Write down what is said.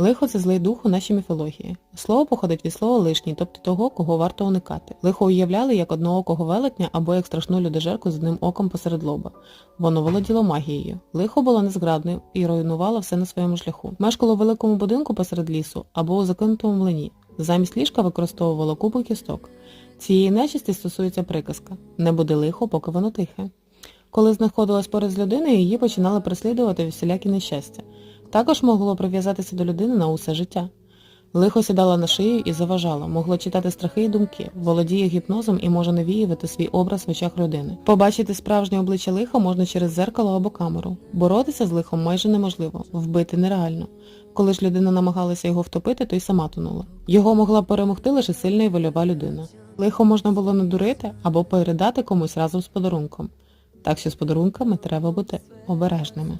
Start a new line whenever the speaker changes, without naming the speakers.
Лихо це злий дух у нашій міфології. Слово походить від слова лишній, тобто того, кого варто уникати. Лихо уявляли як одноокого велетня або як страшну людожерку з одним оком посеред лоба. Воно володіло магією. Лихо було незграбним і руйнувало все на своєму шляху. Мешкало в великому будинку посеред лісу або у закинутому млині. Замість ліжка використовувало купу кісток. Цієї нечисті стосується приказка не буде лихо, поки воно тихе. Коли знаходилась поряд з людиною, її починали переслідувати всілякі нещастя. Також могло прив'язатися до людини на усе життя. Лихо сідало на шию і заважало, могло читати страхи і думки, володіє гіпнозом і може навіювати свій образ в очах людини. Побачити справжнє обличчя лиха можна через зеркало або камеру. Боротися з лихом майже неможливо, вбити нереально. Коли ж людина намагалася його втопити, то й сама тонула. Його могла перемогти лише сильна і вольова людина. Лихо можна було надурити або передати комусь разом з подарунком. Так що з подарунками треба бути обережними.